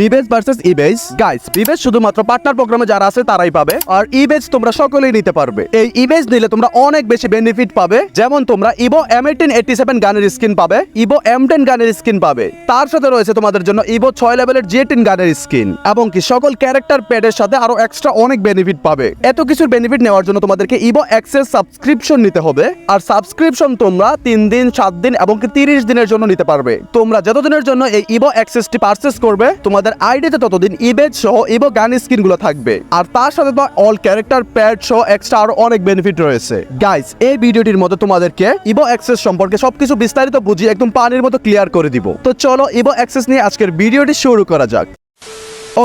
বিবেজ versus ইবেজ। Guys বিবেজ শুধুমাত্র partner প্রোগ্রামে যারা আছে, তারাই পাবে। আর ইবেজ তোমরা সকলেই নিতে পারবে। এই ইবেজ নিলে তোমরা অনেক বেশি বেনিফিট পাবে। যেমন তোমরা evo M eighteen eighty seven গানের স্কিন পাবে ইভো এম টেন গানের স্কিন পাবে। তার সাথে রয়েছে তোমাদের জন্য ইভো ছয় লেভেলের জি এইটিন গানের স্কিন এবং কি সকল ক্যারেক্টার প্যাডের সাথে আরও এক্সট্রা অনেক বেনিফিট পাবে। এত কিছুর বেনিফিট নেওয়ার জন্য তোমাদেরকে ইভো অ্যাক্সেস সাবস্ক্রিপশন নিতে হবে। আর সাবস্ক্রিপশন তোমরা তিন দিন, সাত দিন এবং কি তিরিশ দিনের জন্য নিতে পারবে। তোমরা যতদিনের জন্য এই ইভো অ্যাক্সেসটি পারচেস করবে, তোমাদের আইডিতে ততদিন ইবেজ সহ ইভো গান স্কিনগুলো থাকবে। আর তার সাথে তো অল ক্যারেক্টার প্যাড সহ এক্সট্রা আরও অনেক বেনিফিট রয়েছে। গাইস এই ভিডিওটির মধ্যে তোমাদেরকে ইবো অ্যাক্সেস সম্পর্কে সবকিছু বিস্তারিত বুঝিয়ে একদম পানির মতো ক্লিয়ার করে দিব। তো চলো ইবো অ্যাক্সেস নিয়ে আজকের ভিডিওটি শুরু করা যাক।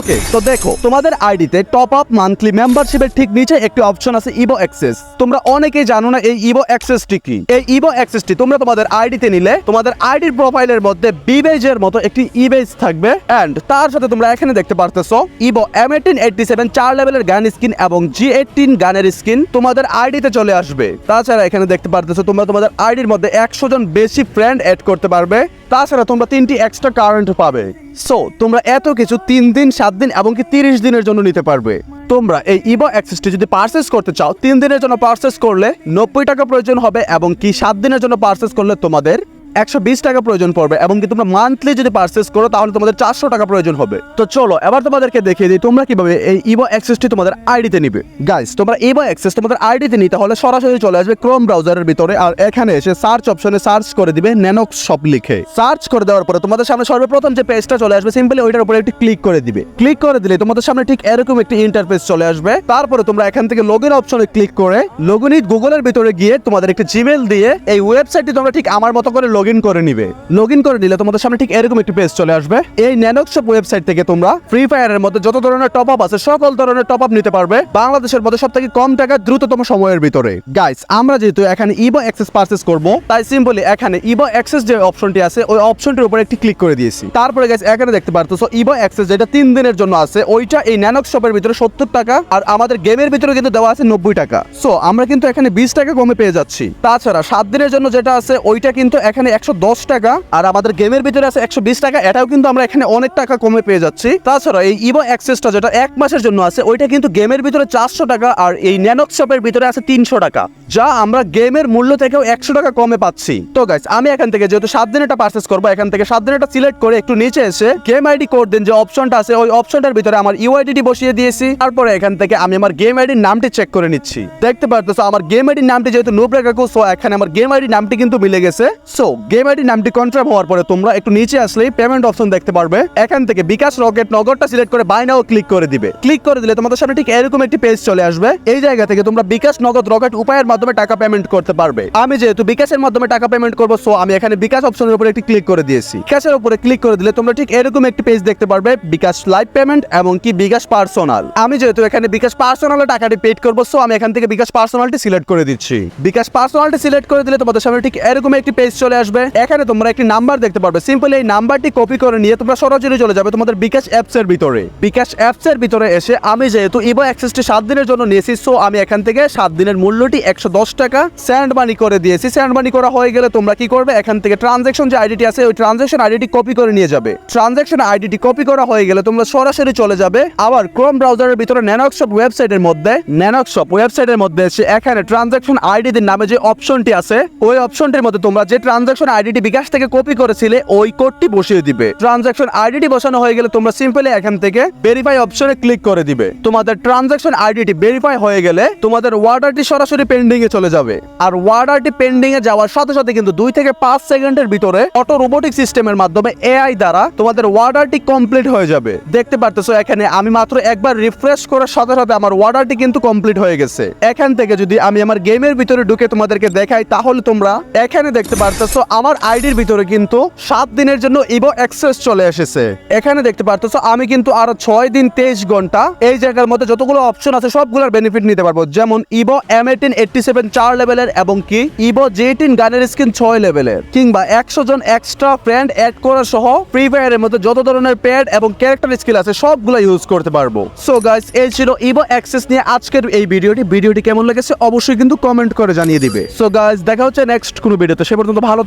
ওকে তো দেখো, তোমাদের আইডিতে টপ আপ মান্থলি মেম্বারশিপের ঠিক নিচে একটি অপশন আছে ইভো অ্যাক্সেস তোমরা অনেকেই জানো না এই ইভো অ্যাক্সেসটি কি? এই ইভো অ্যাক্সেসটি তোমরা তোমাদের আইডিতে নিলে তোমাদের আইডির প্রোফাইলের মধ্যে বিবেজের মতো একটি ইবেজ থাকবে। এন্ড তার সাথে তোমরা এখানে দেখতে পারতেছো evo M eighteen eighty seven চার লেভেলের গান স্কিন এবং জি এইটিন গানের স্কিন তোমাদের আইডিতে চলে আসবে। তাছাড়া এখানে দেখতে পারতেছো তোমরা তোমাদের আইডির মধ্যে একশো জন বেশি ফ্রেন্ড অ্যাড করতে পারবে। তাছাড়া তোমরা তিনটি এক্সট্রা কারেন্ট পাবে। সো তোমরা এত কিছু তিন দিন, সাত দিন এবং কি তিরিশ দিনের জন্য নিতে পারবে। তোমরা এই ইবো অ্যাক্সেসটি যদি পারচেস করতে চাও, তিন দিনের জন্য পারচেস করলে নব্বই টাকা প্রয়োজন হবে এবং কি সাত দিনের জন্য পারচেস করলে তোমাদের একশো বিশ টাকা প্রয়োজন পড়বে এবং কি তোমরা মান্থলি যদি পারচেস করো, তাহলে তোমাদের চারশো টাকা প্রয়োজন হবে। তো চলো, এবার তোমাদেরকে দেখিয়ে দিই তোমরা কীভাবে এই ইভো অ্যাক্সেসটি তোমাদের আইডিতে নিবে। গাইস তোমরা ইভো অ্যাক্সেস তোমাদের আইডিতে নিতে হলে সরাসরি চলে আসবে ক্রোম ব্রাউজারের ভিতরে আর এখানে এসে সার্চ অপশনে সার্চ করে দিবে ন্যানোক্স শপ লিখে। সার্চ করে দেওয়ার পরে তোমাদের সামনে সর্বপ্রথম যে পেজটা চলে আসবে সিম্পলি ওইটার উপরে একটি ক্লিক করে দিবে। ক্লিক করে দিলে তোমাদের সামনে ঠিক এরকম একটি ইন্টারফেস চলে আসবে। তারপরে তোমরা এখান থেকে লগ ইন অপশনে ক্লিক করে লগ ইন গুগলের ভিতরে গিয়ে তোমাদের একটি জিমেল দিয়ে এই ওয়েবসাইটটি তোমরা ঠিক আমার মতো করে লগ ইন করে নিবে। লগ ইন করে নিলে তোমাদের সামনে ঠিক এরকম একটি পেজ চলে আসবে। এই ন্যানোক্সপ ওয়েবসাইট থেকে তোমরা ফ্রি ফায়ারের মধ্যে যত ধরনের টপ আপ আছে, সকল ধরনের টপ আপ নিতে পারবে। বাংলাদেশের মধ্যে সব থেকে কম টাকা দ্রুততম সময়ের ভিতরে। গাইস আমরা যেহেতু এখানে ইভো অ্যাক্সেস পারচেস করব, তাই সিম্পলি এখানে ইভো অ্যাক্সেস যে অপশনটি আছে, ওই অপশনটির উপরে একটি ক্লিক করে দিয়েছি। তারপরে গাইস এখানে দেখতে পারতেছো ইভো অ্যাক্সেস যেটা তিন দিনের জন্য আছে, ওইটা এই ন্যানোক্স শপের ভিতরে সত্তর টাকা আর আমাদের গেমের ভিতরে কিন্তু দেওয়া আছে নব্বই টাকা। সো আমরা কিন্তু এখানে বিশ টাকা কমে পেয়ে যাচ্ছি। তাছাড়া সাত দিনের জন্য যেটা আছে, ওইটা কিন্তু এখানে একশো দশ টাকা, আর আমাদের গেমের ভিতরে আছে একশো বিশ টাকা। এটাও কিন্তু আমরা এখানে অনেক টাকা কমে পেয়ে যাচ্ছি। তাছাড়া এই ইভো অ্যাক্সেসটা যেটা এক মাসের জন্য আছে, ওইটা কিন্তু গেমের ভিতরে চারশো টাকা, আর এই ন্যানোক্স শপের ভিতরে আছে তিনশো টাকা, যা আমরা গেমের মূল্য থেকেও একশো টাকা কমে পাচ্ছি। তো গাইস আমি এখান থেকে যেহেতু সাত দিন এটা পারচেস করব, এখান থেকে সাত দিন এটা সিলেক্ট করে একটু নিচে এসে গেম আইডি কোড দিন, যে অপশনটা আছে, ওই অপশনটার ভিতরে আমার ইউআইডি বসিয়ে দিয়েছি। তারপরে এখান থেকে আমি আমার গেম আইডির নামটি চেক করে নিচ্ছি। দেখতে পারতেছো, আমার গেম আইডির নামটি যেহেতু নুব্রা কাকু সো এখানে আমার গেম আইডি নামটি কিন্তু মিলে গেছে। সো গেম আইডি নামটি কনফার্ম হওয়ার পরে তোমরা একটু নিচে আসলেই পেমেন্ট অপশন দেখতে পারবে। এখান থেকে বিকাশ রকেট নগরটা সিলেক্ট করে বাই নাও ক্লিক করে দিবে। ক্লিক করে দিলে তোমাদের সামনে ঠিক এরকম একটি পেজ চলে আসবে। এই জায়গা থেকে তোমরা বিকাশ নগদ রকেট উপায়ের মাধ্যমে টাকা পেমেন্ট করতে পারবে। আমি যেহেতু বিকাশের মাধ্যমে টাকা পেমেন্ট করব সো আমি এখানে বিকাশ অপশনের উপরে একটি ক্লিক করে দিয়েছি। বিকাশের উপরে ক্লিক করে দিলে তোমরা ঠিক এরকম একটি পেজ দেখতে পারবে, বিকাশ লাইভ পেমেন্ট এবং কি বিকাশ পার্সোনাল আমি যেহেতু এখানে বিকাশ পার্সোনালে টাকাটি পেড করব সো আমি এখান থেকে বিকাশ পার্সোনালটি সিলেক্ট করে দিচ্ছি। বিকাশ পার্সোনালটি সিলেক্ট করে দিলে তোমাদের সামনে ঠিক এরকম একটি পেজ চলে আসবে। এখানে তোমরা একটি নাম্বার দেখতে পারবে। সিম্পলি এই নাম্বারটি কপি করে নিয়ে তোমরা সরাসরি চলে যাবে তোমাদের বিকাশ অ্যাপস এর ভিতরে। বিকাশ অ্যাপস এর ভিতরে এসে আমি যেহেতু ইভো অ্যাক্সেসটি সাত দিনের জন্য নিয়েছি সো আমি এখান থেকে সাত দিনের মূল্যটি একশো দশ টাকা স্যান্ড মানি করে দিয়েছি। স্যান্ড মানি করা হয়ে গেলে তোমরা কি করবে? এখান থেকে ট্রানজেকশন যে আইডিটি আছে, ওই ট্রানজেকশন আইডিটি কপি করে নিয়ে যাবে। ট্রানজেকশন আইডিটি কপি করা হয়ে গেলে তোমরা সরাসরি চলে যাবে আবার ক্রোম ব্রাউজারের ভিতরে ন্যানক্সপ ওয়েবসাইটের মধ্যে। ন্যানক্সপ ওয়েবসাইটের মধ্যে এসে এখানে ট্রানজেকশন আইডির নামে যে অপশনটি আছে, ওই অপশনটির মধ্যে তোমরা যে ট্রানজেকশন আইডিটি বিকাশ থেকে কপি করেছিলে, ওই কোডটি বসিয়ে দিবে। ট্রানজাকশন আইডিটি বসানো হয়ে গেলে তোমরা সিম্পলি এখান থেকে ভেরিফাই অপশনে ক্লিক করে দিবে। তোমাদের ট্রানজাকশন আইডিটি ভেরিফাই হয়ে গেলে তোমাদের ওয়ার্ডারটি সরাসরি পেন্ডিং এ চলে যাবে। আর ওয়ার্ডারটি পেন্ডিং এ যাওয়ার সাথে সাথে কিন্তু দুই থেকে পাঁচ সেকেন্ডের ভিতরে অটো রোবোটিক সিস্টেমের মাধ্যমে এআই দ্বারা তোমাদের ওয়ার্ডারটি কমপ্লিট হয়ে যাবে। দেখতে পারতেছো এখানে আমি মাত্র একবার রিফ্রেশ করার সাথে সাথে আমার ওয়ার্ডারটি কিন্তু কমপ্লিট হয়ে গেছে। এখান থেকে যদি আমি আমার গেমের ভিতরে ঢুকে তোমাদেরকে দেখাই, তাহলে তোমরা এখানে দেখতে পারতেছো আমার আইডির ভিতরে কিন্তু সাত দিনের জন্য ইভো অ্যাক্সেস চলে এসেছে। এখানে দেখতে পারতেছো, আমি কিন্তু আরও ছয় দিন তেইশ ঘণ্টা এই জায়গার মধ্যে যতগুলো অপশন আছে, সবগুলোর বেনিফিট নিতে পারব। যেমন evo M eighteen eighty seven চার লেভেলের এবং কি ইভো জে এইটিন গানের স্কিন ছয় লেভেলের কিংবা একশো জন এক্সট্রা ফ্রেন্ড অ্যাড করা সহ ফ্রি ফায়ারের মধ্যে যত ধরনের প্যাড এবং ক্যারেক্টার স্কিল আছে, সবগুলো ইউজ করতে পারব। সো গাইস এই ছিল ইভো অ্যাক্সেস নিয়ে আজকের এই ভিডিওটি। ভিডিওটি কেমন লেগেছে, অবশ্যই কিন্তু কমেন্ট করে জানিয়ে দিবে। সো গাইস দেখা হচ্ছে নেক্সট কোনো ভিডিওতে সে পর্যন্ত ভালো